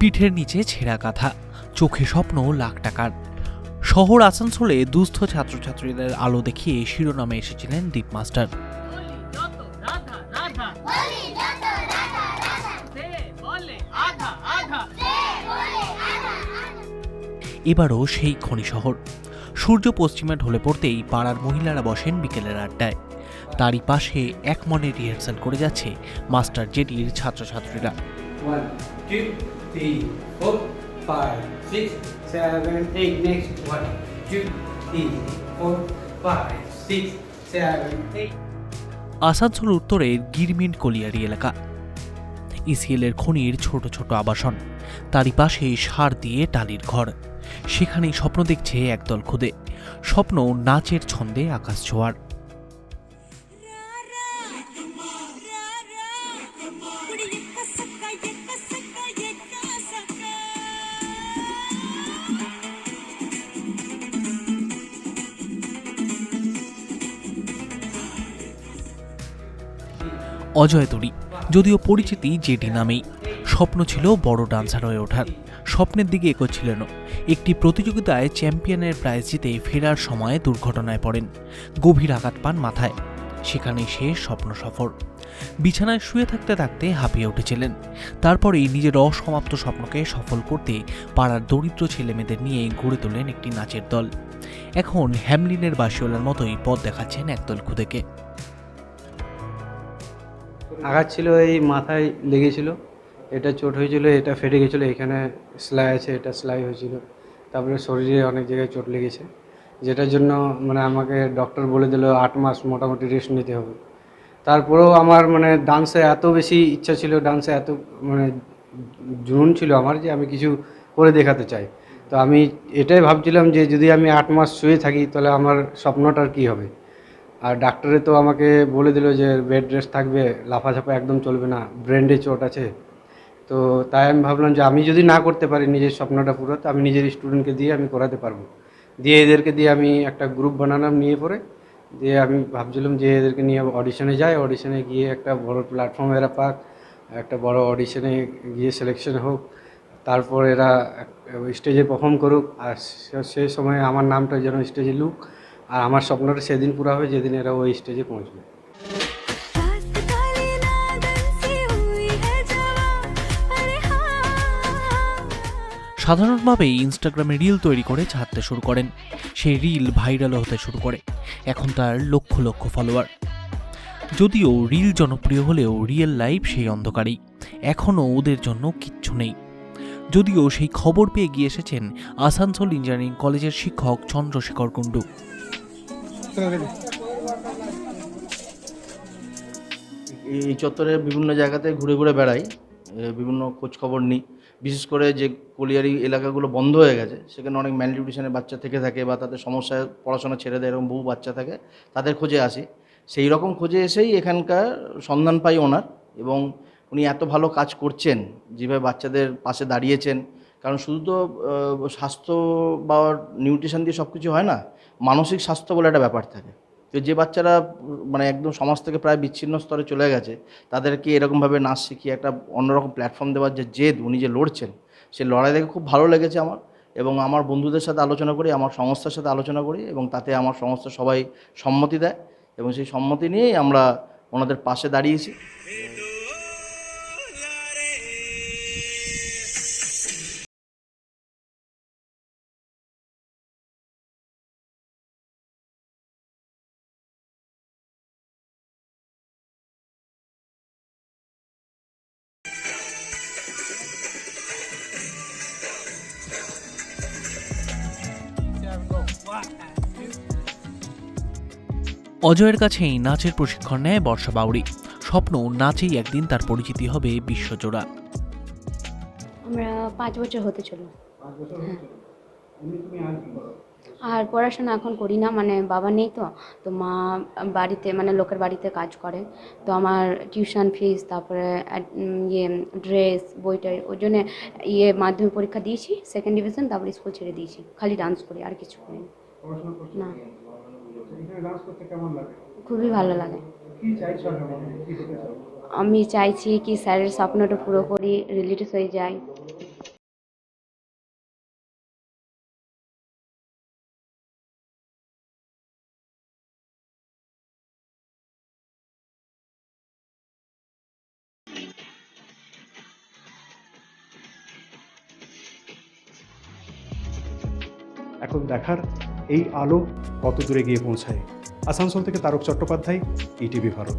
পিঠের নিচে ছেঁড়া কাঁথা চোখে স্বপ্ন লাখ টাকার। শহর আসানসোলে দুস্থ ছাত্রছাত্রীদের আলো দেখিয়ে শিরোনামে এসেছিলেন দীপ মাস্টার এবারও সেই খনি শহর। সূর্য পশ্চিমে ঢলে পড়তেই পাড়ার মহিলারা বসেন বিকেলের আড্ডায়। তারই পাশে এক মনে রিহার্সাল করে যাচ্ছে মাস্টার জেডির ছাত্রছাত্রীরা. আসানসোল উত্তরের গিরমিন কলিয়ারি এলাকা। ইসিএলের খনির ছোট ছোট আবাসন। তারই পাশে সার দিয়ে টালির ঘর। সেখানেই স্বপ্ন দেখছে একদল খুদে। স্বপ্ন নাচের ছন্দে আকাশ ছোঁয়ার। অজয় তরি, যদিও পরিচিতি জেডি নামেই। স্বপ্ন ছিল বড় ডান্সার হয়ে ওঠার। স্বপ্নের দিকে এগোচ্ছিলেন একটি প্রতিযোগিতায় চ্যাম্পিয়নের প্রাইজ জিতে ফেরার সময় দুর্ঘটনায় পড়েন। গভীর আঘাত পান মাথায়। সেখানেই সে স্বপ্ন সফর বিছানায় শুয়ে থাকতে থাকতে হাঁপিয়ে উঠেছিলেন। তারপরেই নিজের অসমাপ্ত স্বপ্নকে সফল করতে পাড়ার দরিদ্র ছেলেমেয়েদের নিয়ে গড়ে তোলেন একটি নাচের দল। এখন হ্যামলিনের বাসিওয়ালার মতোই পথ দেখাচ্ছেন একদল খুদেকে আঘাত ছিল এই মাথায় লেগেছিল। এটা চোট হয়েছিল, এটা ফেটে গেছিল, এখানে সেলাই আছে, এটা সেলাই হয়েছিল। তারপরে শরীরে অনেক জায়গায় চোট লেগেছে। যেটার জন্য মানে আমাকে ডক্টর বলে দিল, আট মাস মোটামুটি রেস্ট নিতে হবে। তারপরেও আমার মানে ডান্সে এত বেশি ইচ্ছা ছিল, ডান্সে এত মানে জুনুন ছিল আমার যে আমি কিছু করে দেখাতে চাই। তো আমি এটাই ভাবছিলাম যে যদি আমি আট মাস শুয়ে থাকি, তাহলে আমার স্বপ্নটার কী হবে? আর ডাক্তারে তো আমাকে বলে দিল যে বেড রেস্ট থাকবে, লাফাঝাপা একদম চলবে না ব্রেন্ডে চোট আছে। তো তাই আমি ভাবলাম যে আমি যদি না করতে পারি নিজের স্বপ্নটা পুরো, তো আমি নিজের স্টুডেন্টকে দিয়ে আমি করাতে পারব। দিয়ে এদেরকে দিয়ে আমি একটা গ্রুপ বানালাম নিয়ে পরে। দিয়ে আমি ভাবছিলাম যে এদেরকে নিয়ে অডিশনে যাই। অডিশনে গিয়ে একটা বড় প্ল্যাটফর্ম এরা পাক, একটা বড় অডিশনে গিয়ে সিলেকশন হোক। তারপর এরা স্টেজে পারফর্ম করুক। আর সে- সময় আমার নামটা যেন স্টেজে লুক। আর আমার স্বপ্নটা সেদিন পুরো হবে, যেদিন এরা ওই স্টেজে পৌঁছবে। সাধারণভাবেই ইনস্টাগ্রামে রিল তৈরি করে ছাড়তে শুরু করেন। সেই রিল ভাইরাল হতে শুরু করে। এখন তার লক্ষ লক্ষ ফলোয়ার যদিও রিল জনপ্রিয় হলেও রিয়েল লাইফ সেই অন্ধকারেই। এখনও ওদের জন্য কিচ্ছু নেই। যদিও সেই খবর পেয়ে গিয়ে এসেছেন আসানসোল ইঞ্জিনিয়ারিং কলেজের শিক্ষক চন্দ্রশেখর কুণ্ডু। এই চত্বরে বিভিন্ন জায়গাতে ঘুরে ঘুরে বেড়াই বিভিন্ন খোঁজ খবর নিই। বিশেষ করে যে কলিয়ারি এলাকাগুলো বন্ধ হয়ে গেছে, সেখানে অনেক ম্যালনিউট্রিশনের বাচ্চা থেকে থাকে বা তাদের সমস্যায় পড়াশোনা ছেড়ে দেয়, এরকম বহু বাচ্চা থাকে, তাদের খোঁজে আসি। সেই রকম খোঁজে এসেই এখানকার সন্ধান পাই ওনার এবং উনি এত ভালো কাজ করছেন, যেভাবে বাচ্চাদের পাশে দাঁড়িয়েছেন। কারণ শুধু তো স্বাস্থ্য বা নিউট্রিশন দিয়ে সব কিছু হয় না, মানসিক স্বাস্থ্য বলে একটা ব্যাপার থাকে। তো যে বাচ্চারা মানে একদম সমাজ থেকে প্রায় বিচ্ছিন্ন স্তরে চলে গেছে, তাদেরকে এরকমভাবে নাচ শিখিয়ে একটা অন্যরকম প্ল্যাটফর্ম দেওয়ার যে জেদ উনি যে লড়ছেন, সে লড়াই দেখে খুব ভালো লেগেছে আমার। এবং আমার বন্ধুদের সাথে আলোচনা করি, আমার সংস্থার সাথে আলোচনা করি, এবং তাতে আমার সংস্থা সবাই সম্মতি দেয়। এবং সেই সম্মতি নিয়েই আমরা ওনাদের পাশে দাঁড়িয়েছি। অজয়ের কাছেই নাচের প্রশিক্ষণ নেয় বর্ষা বাউরি স্বপ্ন নাচেই একদিন তার পরিচিতি হবে বিশ্বজোড়া। আমরা পাঁচ বছর হতে চলো আর পড়াশোনা এখন করি না মানে বাবা নেই তো তো মা বাড়িতে মানে লোকের বাড়িতে কাজ করে। তো আমার টিউশন ফিস, তারপরে ইয়ে ড্রেস, বইটা ওই জন্যে ইয়ে মাধ্যমিক পরীক্ষা দিয়েছি, সেকেন্ড ডিভিশন, তারপরে স্কুল ছেড়ে দিয়েছি। খালি ডান্স করি, আর কিছু করি না। খুবই ভালো লাগে। আমি চাইছি কি স্যারের স্বপ্নটা পুরো করি রিলেটিভ হয়ে যায়। এখন দেখার এই আলো কত দূরে গিয়ে পৌঁছায়? আসানসোল থেকে তারক চট্টোপাধ্যায় ইটিভি ভারত।